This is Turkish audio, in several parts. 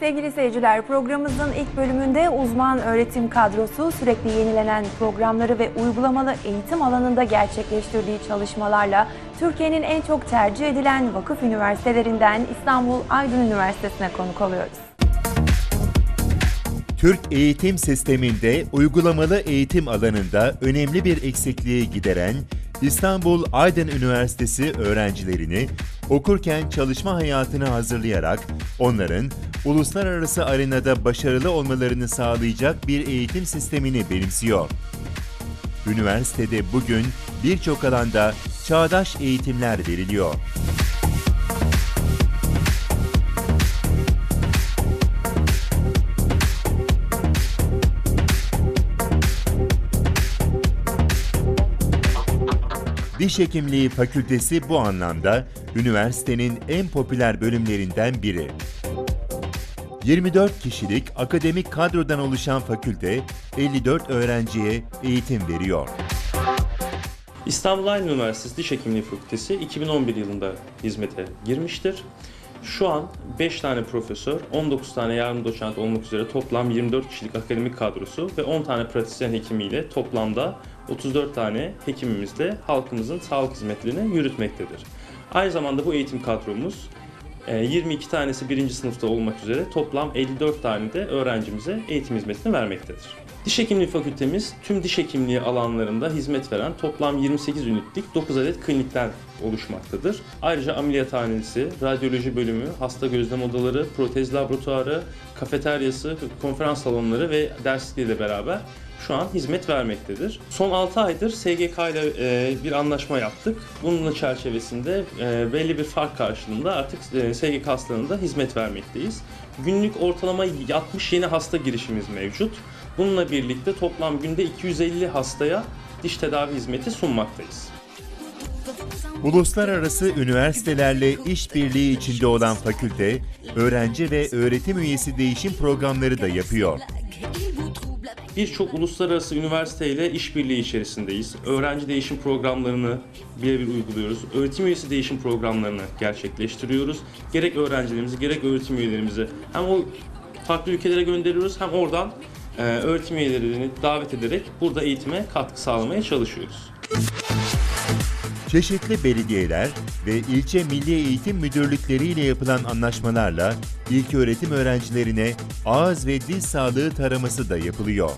Sevgili seyirciler, programımızın ilk bölümünde uzman öğretim kadrosu sürekli yenilenen programları ve uygulamalı eğitim alanında gerçekleştirdiği çalışmalarla Türkiye'nin en çok tercih edilen vakıf üniversitelerinden İstanbul Aydın Üniversitesi'ne konuk oluyoruz. Türk eğitim sisteminde uygulamalı eğitim alanında önemli bir eksikliği gideren İstanbul Aydın Üniversitesi öğrencilerini okurken çalışma hayatına hazırlayarak onların uluslararası arenada başarılı olmalarını sağlayacak bir eğitim sistemini benimsiyor. Üniversitede bugün birçok alanda çağdaş eğitimler veriliyor. Diş Hekimliği Fakültesi bu anlamda üniversitenin en popüler bölümlerinden biri. 24 kişilik akademik kadrodan oluşan fakülte 54 öğrenciye eğitim veriyor. İstanbul Aydın Üniversitesi Diş Hekimliği Fakültesi 2011 yılında hizmete girmiştir. Şu an 5 tane profesör, 19 tane yardım doçent olmak üzere toplam 24 kişilik akademik kadrosu ve 10 tane pratisyen hekimiyle toplamda 34 tane hekimimizle halkımızın sağlık hizmetlerini yürütmektedir. Aynı zamanda bu eğitim kadromuz e, 22 tanesi birinci sınıfta olmak üzere toplam 54 tane de öğrencimize eğitim hizmetini vermektedir. Diş Hekimliği Fakültemiz tüm diş hekimliği alanlarında hizmet veren toplam 28 ünitlik 9 adet klinikten oluşmaktadır. Ayrıca ameliyathanesi, radyoloji bölümü, hasta gözlem odaları, protez laboratuvarı, kafeteryası, konferans salonları ve dersleriyle beraber şu an hizmet vermektedir. Son 6 aydır SGK ile e, bir anlaşma yaptık. Bunun çerçevesinde e, belli bir fark karşılığında artık e, SGK hastalarına da hizmet vermekteyiz. Günlük ortalama 60 yeni hasta girişimiz mevcut. Bununla birlikte toplam günde 250 hastaya diş tedavi hizmeti sunmaktayız. Uluslararası üniversitelerle işbirliği içinde olan fakülte, öğrenci ve öğretim üyesi değişim programları da yapıyor. Birçok uluslararası üniversiteyle işbirliği içerisindeyiz. Öğrenci değişim programlarını birebir uyguluyoruz. Öğretim üyesi değişim programlarını gerçekleştiriyoruz. Gerek öğrencilerimizi gerek öğretim üyelerimizi hem o farklı ülkelere gönderiyoruz hem oradan e, öğretim üyelerini davet ederek burada eğitime katkı sağlamaya çalışıyoruz. Çeşitli belediyeler ve ilçe milli eğitim müdürlükleri ile yapılan anlaşmalarla ilköğretim öğrencilerine ağız ve dil sağlığı taraması da yapılıyor.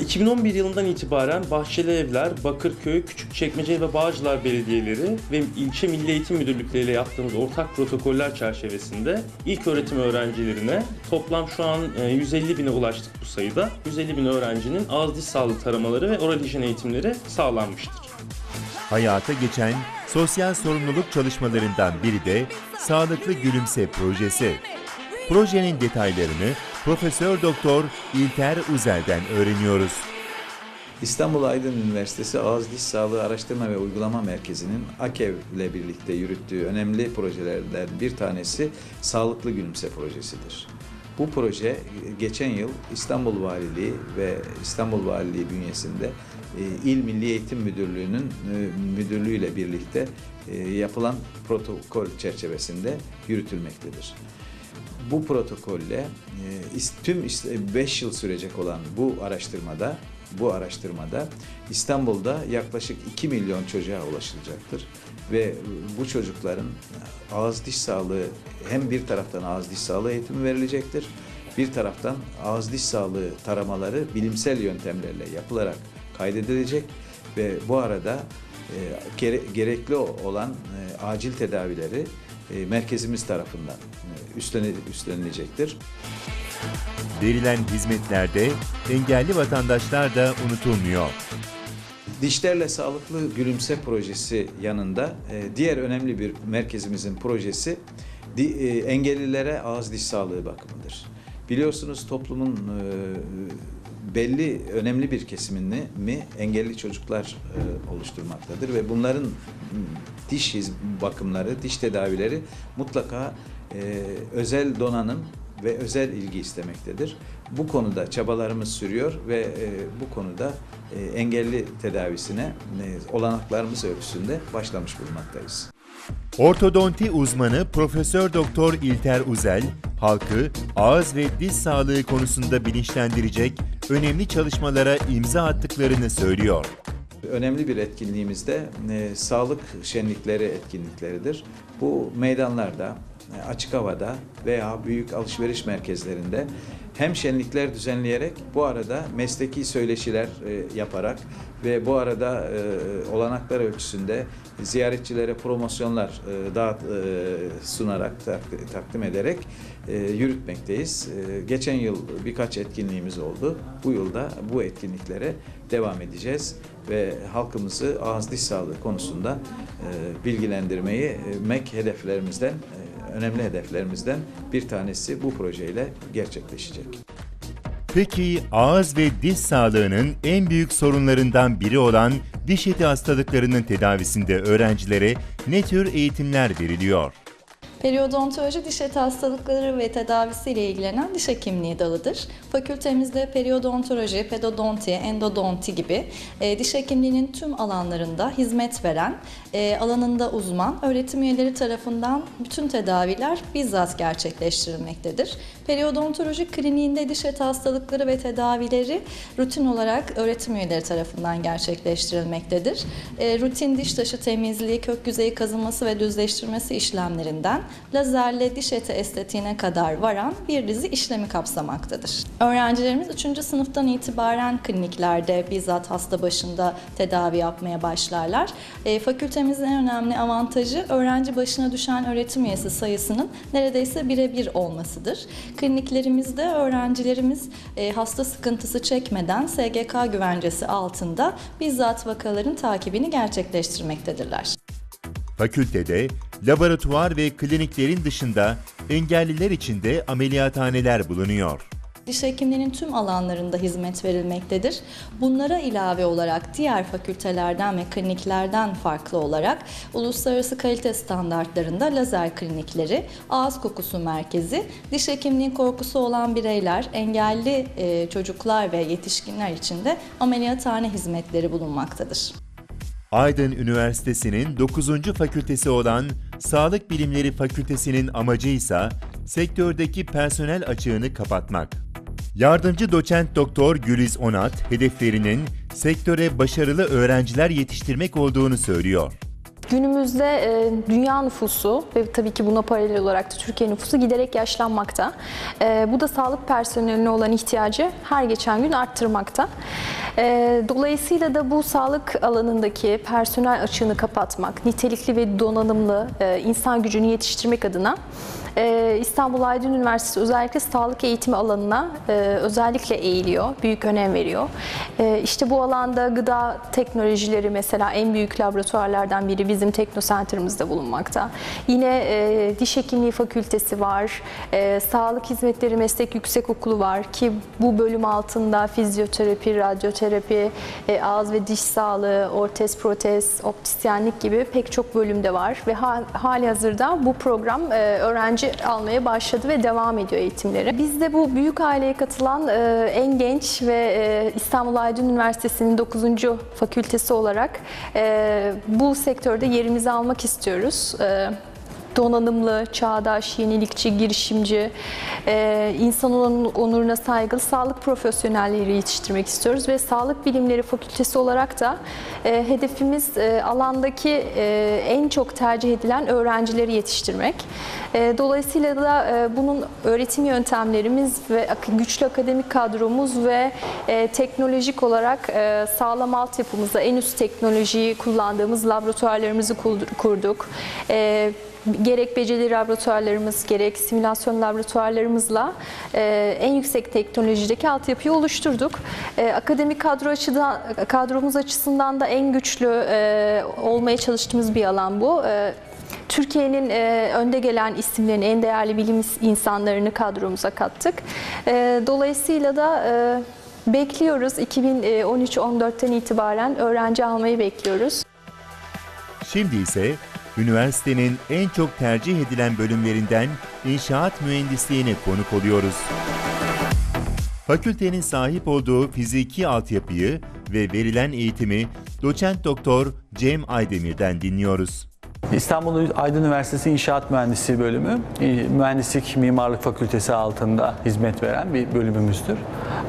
2011 yılından itibaren Bahçeli Evler, Bakırköy, Küçükçekmece ve Bağcılar belediyeleri ve ilçe milli eğitim müdürlükleriyle yaptığımız ortak protokoller çerçevesinde ilk öğretim öğrencilerine toplam şu an e, 150 bine ulaştık bu sayıda. 150 bin öğrencinin ağız diş sağlığı taramaları ve oral hijyen eğitimleri sağlanmıştır. Hayata geçen sosyal sorumluluk çalışmalarından biri de Sağlıklı Gülümse projesi. Projenin detaylarını Profesör Doktor İlter Uzel'den öğreniyoruz. İstanbul Aydın Üniversitesi Ağız Diş Sağlığı Araştırma ve Uygulama Merkezi'nin AKEV ile birlikte yürüttüğü önemli projelerden bir tanesi Sağlıklı Gülümse projesidir. Bu proje geçen yıl İstanbul Valiliği ve İstanbul Valiliği bünyesinde e, İl Milli Eğitim Müdürlüğü'nün e, müdürlüğüyle birlikte e, yapılan protokol çerçevesinde yürütülmektedir. Bu protokolle e, tüm 5 yıl sürecek olan bu araştırmada bu araştırmada İstanbul'da yaklaşık 2 milyon çocuğa ulaşılacaktır ve bu çocukların ağız diş sağlığı hem bir taraftan ağız diş sağlığı eğitimi verilecektir. Bir taraftan ağız diş sağlığı taramaları bilimsel yöntemlerle yapılarak kaydedilecek ve bu arada e, gere- gerekli olan e, acil tedavileri e, merkezimiz tarafından e, üstlenilecektir. Verilen hizmetlerde engelli vatandaşlar da unutulmuyor. Dişlerle Sağlıklı Gülümse projesi yanında e, diğer önemli bir merkezimizin projesi e, engellilere ağız diş sağlığı bakımıdır. Biliyorsunuz toplumun e, belli önemli bir kesimini mi engelli çocuklar e, oluşturmaktadır ve bunların m, diş bakımları, diş tedavileri mutlaka e, özel donanım ve özel ilgi istemektedir. Bu konuda çabalarımız sürüyor ve e, bu konuda e, engelli tedavisine e, olanaklarımız ölçüsünde başlamış bulunmaktayız. Ortodonti uzmanı Profesör Doktor İlter Uzel, halkı ağız ve diş sağlığı konusunda bilinçlendirecek önemli çalışmalara imza attıklarını söylüyor. Önemli bir etkinliğimiz de e, sağlık şenlikleri etkinlikleridir. Bu meydanlarda, açık havada veya büyük alışveriş merkezlerinde hem şenlikler düzenleyerek bu arada mesleki söyleşiler e, yaparak ve bu arada e, olanaklar ölçüsünde ziyaretçilere promosyonlar e, dağıt, e, sunarak, tak- takdim ederek e, yürütmekteyiz. E, geçen yıl birkaç etkinliğimiz oldu. Bu yılda bu etkinliklere devam edeceğiz ve halkımızı ağız diş sağlığı konusunda e, bilgilendirmeyi e, MEK hedeflerimizden, e, önemli hedeflerimizden bir tanesi bu projeyle gerçekleşecek. Peki ağız ve diş sağlığının en büyük sorunlarından biri olan diş eti hastalıklarının tedavisinde öğrencilere ne tür eğitimler veriliyor? Periodontoloji diş eti hastalıkları ve tedavisi ile ilgilenen diş hekimliği dalıdır. Fakültemizde periodontoloji, pedodonti, endodonti gibi e, diş hekimliğinin tüm alanlarında hizmet veren, e, alanında uzman öğretim üyeleri tarafından bütün tedaviler bizzat gerçekleştirilmektedir. Periodontoloji kliniğinde diş eti hastalıkları ve tedavileri rutin olarak öğretim üyeleri tarafından gerçekleştirilmektedir. E, rutin diş taşı temizliği, kök yüzeyi kazınması ve düzleştirmesi işlemlerinden lazerle diş eti estetiğine kadar varan bir dizi işlemi kapsamaktadır. Öğrencilerimiz 3. sınıftan itibaren kliniklerde bizzat hasta başında tedavi yapmaya başlarlar. E, fakültemizin en önemli avantajı öğrenci başına düşen öğretim üyesi sayısının neredeyse birebir olmasıdır. Kliniklerimizde öğrencilerimiz e, hasta sıkıntısı çekmeden SGK güvencesi altında bizzat vakaların takibini gerçekleştirmektedirler. Fakültede laboratuvar ve kliniklerin dışında engelliler için de ameliyathaneler bulunuyor. Diş hekimliğinin tüm alanlarında hizmet verilmektedir. Bunlara ilave olarak diğer fakültelerden ve kliniklerden farklı olarak uluslararası kalite standartlarında lazer klinikleri, ağız kokusu merkezi, diş hekimliği korkusu olan bireyler, engelli çocuklar ve yetişkinler için de ameliyathane hizmetleri bulunmaktadır. Aydın Üniversitesi'nin 9. fakültesi olan Sağlık Bilimleri Fakültesi'nin amacı ise sektördeki personel açığını kapatmak. Yardımcı doçent doktor Güliz Onat hedeflerinin sektöre başarılı öğrenciler yetiştirmek olduğunu söylüyor. Günümüzde e, dünya nüfusu ve tabii ki buna paralel olarak da Türkiye nüfusu giderek yaşlanmakta. E, bu da sağlık personeline olan ihtiyacı her geçen gün arttırmakta. E, dolayısıyla da bu sağlık alanındaki personel açığını kapatmak, nitelikli ve donanımlı e, insan gücünü yetiştirmek adına e, İstanbul Aydın Üniversitesi özellikle sağlık eğitimi alanına e, özellikle eğiliyor, büyük önem veriyor. E, işte bu alanda gıda teknolojileri mesela en büyük laboratuvarlardan biri bizim teknosenterimizde bulunmakta. Yine e, diş hekimliği fakültesi var, e, sağlık hizmetleri meslek yüksekokulu var ki bu bölüm altında fizyoterapi, radyoterapi, e, ağız ve diş sağlığı, ortez, protez, optisyenlik gibi pek çok bölümde var ve ha, hali hazırda bu program e, öğrenci almaya başladı ve devam ediyor eğitimleri. Biz de bu büyük aileye katılan e, en genç ve e, İstanbul Aydın Üniversitesi'nin 9. fakültesi olarak e, bu sektörde yerimizi almak istiyoruz. Donanımlı, çağdaş, yenilikçi, girişimci, e, insan onur- onuruna saygılı sağlık profesyonelleri yetiştirmek istiyoruz ve Sağlık Bilimleri Fakültesi olarak da e, hedefimiz e, alandaki e, en çok tercih edilen öğrencileri yetiştirmek. Dolayısıyla da bunun öğretim yöntemlerimiz ve güçlü akademik kadromuz ve teknolojik olarak e, sağlam altyapımızda en üst teknolojiyi kullandığımız laboratuvarlarımızı kur- kurduk. Gerek beceri laboratuvarlarımız gerek simülasyon laboratuvarlarımızla e, en yüksek teknolojideki altyapıyı oluşturduk. E, akademik kadro açıdan kadromuz açısından da en güçlü e, olmaya çalıştığımız bir alan bu. E, Türkiye'nin e, önde gelen isimlerini, en değerli bilim insanlarını kadromuza kattık. E, dolayısıyla da e, bekliyoruz. 2013-14'ten itibaren öğrenci almayı bekliyoruz. Şimdi ise üniversitenin en çok tercih edilen bölümlerinden inşaat mühendisliğine konuk oluyoruz. Fakültenin sahip olduğu fiziki altyapıyı ve verilen eğitimi doçent doktor Cem Aydemir'den dinliyoruz. İstanbul Aydın Üniversitesi İnşaat Mühendisliği bölümü, Mühendislik Mimarlık Fakültesi altında hizmet veren bir bölümümüzdür.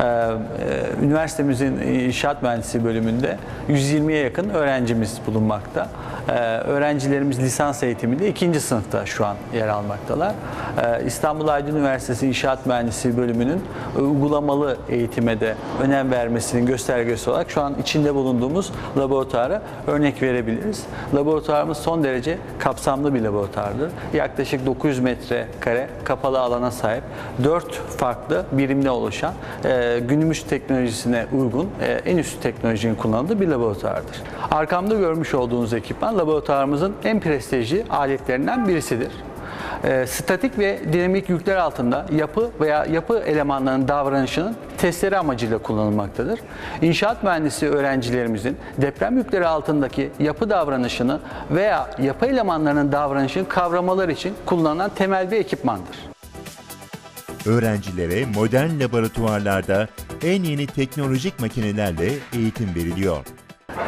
Ee, e, Üniversitemizin İnşaat Mühendisliği bölümünde 120'ye yakın öğrencimiz bulunmakta. Ee, Öğrencilerimiz lisans eğitiminde ikinci sınıfta şu an yer almaktalar. Ee, İstanbul Aydın Üniversitesi İnşaat Mühendisliği bölümünün uygulamalı eğitime de önem vermesinin göstergesi olarak şu an içinde bulunduğumuz laboratuvara örnek verebiliriz. Laboratuvarımız son derece kapsamlı bir laboratuvardır. Yaklaşık 900 metrekare kapalı alana sahip 4 farklı birimle oluşan e, günümüz teknolojisine uygun e, en üst teknolojinin kullanıldığı bir laboratuvardır. Arkamda görmüş olduğunuz ekipman laboratuvarımızın en prestijli aletlerinden birisidir. E, statik ve dinamik yükler altında yapı veya yapı elemanlarının davranışının testleri amacıyla kullanılmaktadır. İnşaat mühendisliği öğrencilerimizin deprem yükleri altındaki yapı davranışını veya yapı elemanlarının davranışını kavramaları için kullanılan temel bir ekipmandır. Öğrencilere modern laboratuvarlarda en yeni teknolojik makinelerle eğitim veriliyor.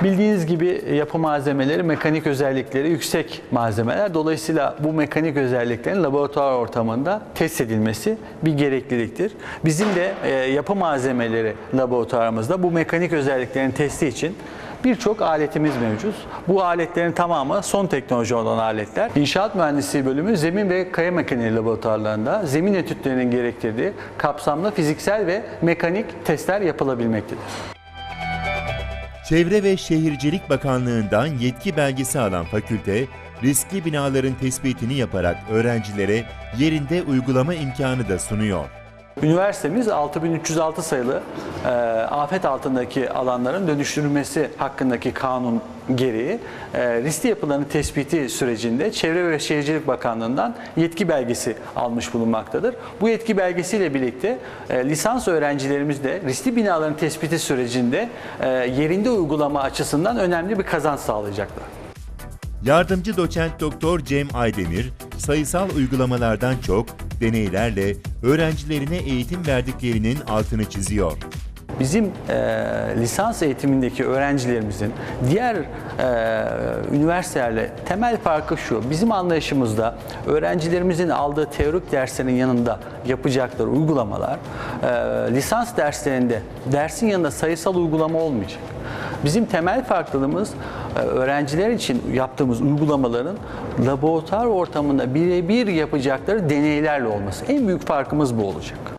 Bildiğiniz gibi yapı malzemeleri mekanik özellikleri yüksek malzemeler. Dolayısıyla bu mekanik özelliklerin laboratuvar ortamında test edilmesi bir gerekliliktir. Bizim de e, yapı malzemeleri laboratuvarımızda bu mekanik özelliklerin testi için birçok aletimiz mevcut. Bu aletlerin tamamı son teknoloji olan aletler. İnşaat Mühendisliği bölümü zemin ve kaya mekaniği laboratuvarlarında zemin etütlerinin gerektirdiği kapsamlı fiziksel ve mekanik testler yapılabilmektedir. Çevre ve Şehircilik Bakanlığı'ndan yetki belgesi alan fakülte, riskli binaların tespitini yaparak öğrencilere yerinde uygulama imkanı da sunuyor. Üniversitemiz 6306 sayılı e, afet altındaki alanların dönüştürülmesi hakkındaki kanun gereği e, riskli yapıların tespiti sürecinde Çevre ve Şehircilik Bakanlığı'ndan yetki belgesi almış bulunmaktadır. Bu yetki belgesiyle birlikte e, lisans öğrencilerimiz de riskli binaların tespiti sürecinde e, yerinde uygulama açısından önemli bir kazanç sağlayacaklar. Yardımcı doçent doktor Cem Aydemir, sayısal uygulamalardan çok deneylerle öğrencilerine eğitim verdiklerinin altını çiziyor. Bizim e, lisans eğitimindeki öğrencilerimizin diğer e, üniversitelerle temel farkı şu. Bizim anlayışımızda öğrencilerimizin aldığı teorik derslerin yanında yapacakları uygulamalar e, lisans derslerinde dersin yanında sayısal uygulama olmayacak. Bizim temel farklılığımız e, öğrenciler için yaptığımız uygulamaların laboratuvar ortamında birebir yapacakları deneylerle olması. En büyük farkımız bu olacak.